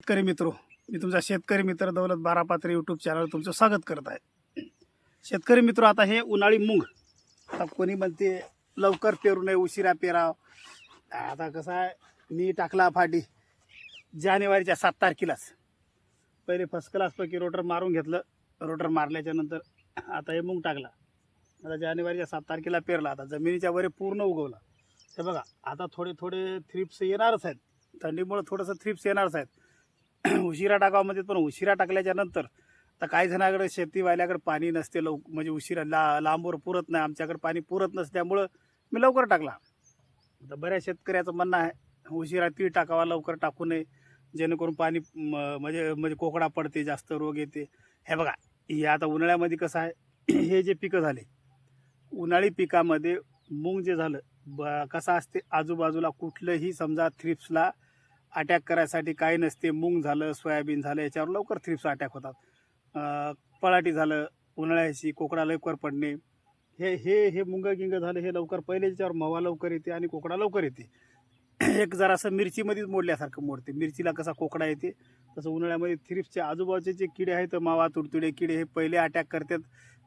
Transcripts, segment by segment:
शेतकरी मित्रो मी तुमचा शेतकरी मित्र दौलत बारापात्र यूट्यूब चॅनल तुमचं स्वागत करत आहे. शेतकरी मित्र आता हे उन्हाळी मूग. आता कोणी म्हणते लवकर पेरू नये उशिरा पेराव. आता कसं आहे मी टाकला फाटी. जानेवारीच्या सात तारखेलाच. पहिले फर्स्ट क्लासपैकी रोटर मारून घेतलं. रोटर मारल्याच्या नंतर आता हे मूग टाकला. आता जानेवारीच्या सात तारखेला पेरला. आता जमिनीच्या वरे पूर्ण उगवला. हे बघा आता थोडे थोडे थ्रिप्स येणारच आहेत. थंडीमुळे थोडंसं थ्रिप्स येणारच आहेत. उशिरा टाकावामध्ये म्हणजे पण उशिरा टाकल्याच्या नंतर तर काही जणाकडे शेतीवाल्याकडे पाणी नसते लव म्हणजे उशिरा ला लांबवर पुरत नाही आमच्याकडे पाणी पुरत नसल्यामुळं मी लवकर टाकला. तर बऱ्याच शेतकऱ्याचं म्हणणं आहे उशिरा तीळ टाकावा लवकर टाकू नये जेणेकरून पाणी म- म्हणजे म्हणजे कोकडा पडते जास्त रोग येते. हे बघा हे आता उन्हाळ्यामध्ये कसं आहे हे जे पिकं झाले उन्हाळी पिकामध्ये मूग जे झालं ब कसं असते आजूबाजूला कुठलंही समजा थ्रिप्सला अटॅक करायसाठी काही नसते. मूंग झालं सोयाबीन झालं याच्यावर लवकर थ्रिप्स अटॅक होतात. पळाटी झालं उन्हाळ्याची कोकडा लवकर पडणे. हे हे हे मुंग गिंग झालं हे लवकर पहिले याच्यावर मवा लवकर येते आणि कोकडा लवकर येते. एक जरासं मिरचीमध्येच मोडल्यासारखं मोडते. मिरचीला कसा कोकडा येते तसं उन्हाळ्यामध्ये थ्रिप्सचे आजूबाजूचे जे किडे आहेत मावा तुडतुडे किडे हे पहिले अटॅक करतात.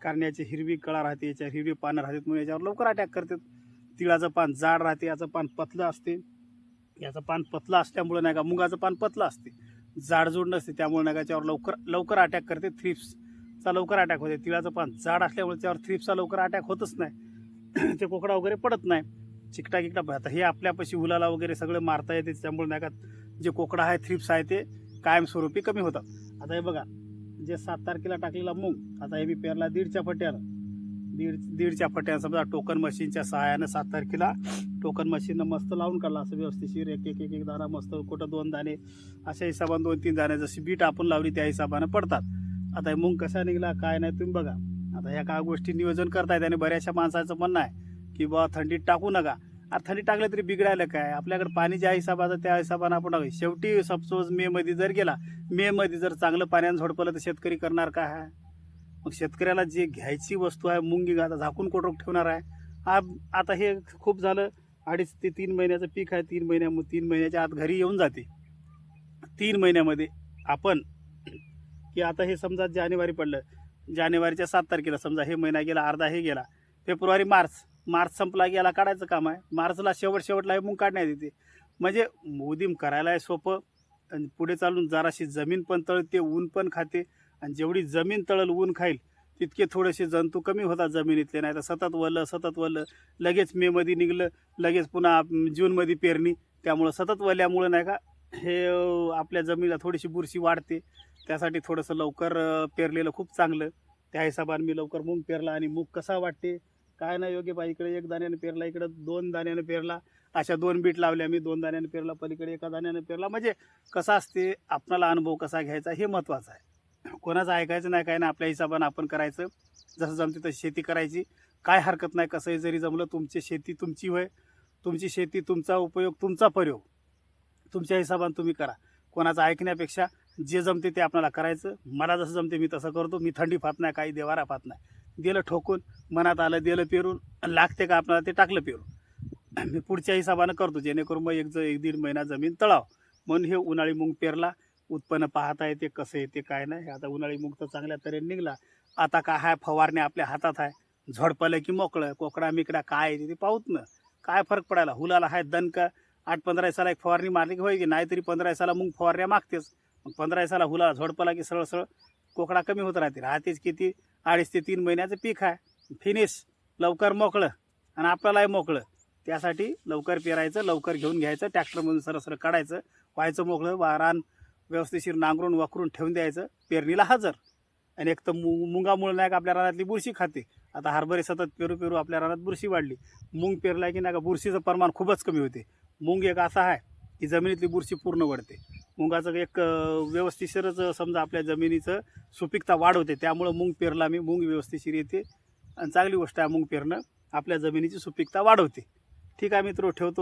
कारण याची हिरवी कळा राहते याच्या हिरवी पानं राहतात म्हणून याच्यावर लवकर अटॅक करतात. तिळाचं पान जाड राहते याचं पान पतलं असते. याचं पान पतलं असल्यामुळे नाही का मुगाचं पान पतलं असते. जाडजूड नसते त्यामुळे नाही का त्यावर लवकर लवकर अटॅक करते थ्रिप्सचा लवकर अटॅक होते. तिळाचं पान जाड असल्यामुळे त्यावर थ्रिप्सचा लवकर अटॅक होतच नाही. ते कोकडा वगैरे पडत नाही. चिकटा किकटा आता हे आपल्यापाशी उलाला वगैरे सगळं मारता येते त्यामुळे नाही का जे कोकडा आहे थ्रिप्स आहे ते कायमस्वरूपी कमी होतात. आता हे बघा जे सात तारखेला टाकलेला मूग आता हे मी पेरला दीडच्या फट्यानं. दीड दीडच्या फट्यानं समजा टोकन मशीनच्या सहाय्यानं सात तारखेला टोकन मशीननं मस्त लावून काढला असं व्यवस्थिशीर एक एक एक एक दाणा मस्त कुठं दोन दाणे अशा हिशोबाने दोन तीन दाणे जशी बीट आपण लावली त्या हिशोबानं पडतात. आता हे मूग कसा निघाला काय नाही तुम्ही बघा. आता ह्या काय गोष्टी नियोजन करतायत आणि बऱ्याचशा माणसाचं म्हणणं आहे की बा थंडीत टाकू नका. आता थंडी टाकलं तरी बिघडायला काय? आपल्याकडे पाणी ज्या हिशोबाचं त्या हिशोबानं आपण टाकू. शेवटी सपोज मे मध्ये जर गेला मे मध्ये जर चांगलं पाण्यानं झोडपलं तर शेतकरी करणार काय? आहे मग शेतकऱ्याला जे घ्यायची वस्तू आहे मुंगी आता झाकून कोटरोक ठेवणार आहे? आता हे खूप झालं अडीच ते तीन महिन्याचं पीक आहे तीन महिन्या तीन महिन्याच्या आत घरी येऊन जाते. तीन महिन्यामध्ये आपण की आता हे समजा जानेवारी पडलं जानेवारीच्या सात तारखेला समजा हे महिना गेला अर्धा हे गेला फेब्रुवारी मार्च मार्च संपला गेला काढायचं काम आहे. मार्चला शेवट शेवटला हे मुंग काढण्यात येते. म्हणजे उदीम करायला सोपं आणि पुढे चालून जराशी जमीन पण तळते ऊन पण खाते आणि जेवढी जमीन तळल ऊन खाईल तितके थोडेसे जंतू कमी होतात जमिनीतले नाही तर सतत वल सतत वल्लं लगेच मेमध्ये निघलं लगेच पुन्हा जूनमध्ये पेरणी. त्यामुळं सतत वल्यामुळं नाही का हे आपल्या जमिनीला थोडीशी बुरशी वाढते. त्यासाठी थोडंसं लवकर पेरलेलं खूप चांगलं. त्या हिशोबाने मी लवकर मूग पेरला आणि मूग कसा वाटते? काय नाही योग्य बा इकडे एक दाण्याने पेरला इकडे दोन दाण्याने पेरला. अशा दोन बीट लावल्या मी दोन दाण्याने पेरला पलीकडे एका दाण्याने पेरला. म्हणजे कसा असते आपणाला अनुभव कसा घ्यायचा हे महत्त्वाचं आहे. कोणाचं ऐकायचं नाही काय नाही आपल्या हिशोबानं आपण करायचं. जसं जमते तशी शेती करायची. काय हरकत नाही कसंही जरी जमलं तुमची शेती तुमची होय. तुमची शेती तुमचा उपयोग तुमचा प्रयोग तुमच्या हिशोबानं तुम्ही करा. कोणाचं ऐकण्यापेक्षा जे जमते ते आपल्याला करायचं. मला जसं जमते मी तसं करतो. मी थंडी फात नाही काही देवारा फात नाही. दिलं ठोकून मनात आलं दिलं पेरून लागते का आपल्याला ते टाकलं पेरून. मी पुढच्या हिशोबानं करतो. जेणेकरून मग एक ज एक दीड महिना जमीन तळाव. म्हणून हे उन्हाळी मूग पेरला. उत्पन्न पाहता येते कसं येते काय नाही. आता उन्हाळी मूग तर चांगल्या तऱ्हेने निघला. आता काय आहे फवारणी आपल्या हातात आहे झोडपलं की मोकळं. कोकडा मिकडा काय येते ते पाहूत ना. काय फरक पडायला? हुलाला आहे का? आठ पंधरा दिवसाला एक फवारणी मारली की होय की? नाहीतरी पंधरा दिवसाला मुंग फवारण्या मागतेच. मग पंधरा दिवसाला हुला झोडपला की सरळ सरळ कोकडा कमी होत राहते. राहतेच किती? अडीच ते तीन महिन्याचं पीक आहे फिनिश लवकर मोकळं. आणि आपल्यालाही मोकळं. त्यासाठी लवकर पेरायचं लवकर घेऊन घ्यायचं ट्रॅक्टरमधून सरळ सरळ काढायचं. व्हायचं मोकळं. वारान व्यवस्थेशीर नांगरून वाकरून ठेवून द्यायचं. पेरणीला हजर. आणि एक तर मु मुंगामुळं नाही का आपल्या रानातली बुरशी खाते. आता हरभरे सतत पेरू पेरू आपल्या रानात बुरशी वाढली. मूंग पेरला की नाही का बुरशीचं प्रमाण खूपच कमी होते. मूंग एक असा आहे की जमिनीतली बुरशी पूर्ण वाढते. मुगाचं एक व्यवस्थिशीरच समजा आपल्या जमिनीचं सुपीकता वाढवते. त्यामुळं मूंग पेरला मी मूंग व्यवस्थिशीर येते. आणि चांगली गोष्ट आहे मूंग पेरणं आपल्या जमिनीची सुपीकता वाढवते. ठीक आहे मित्र ठेवतो.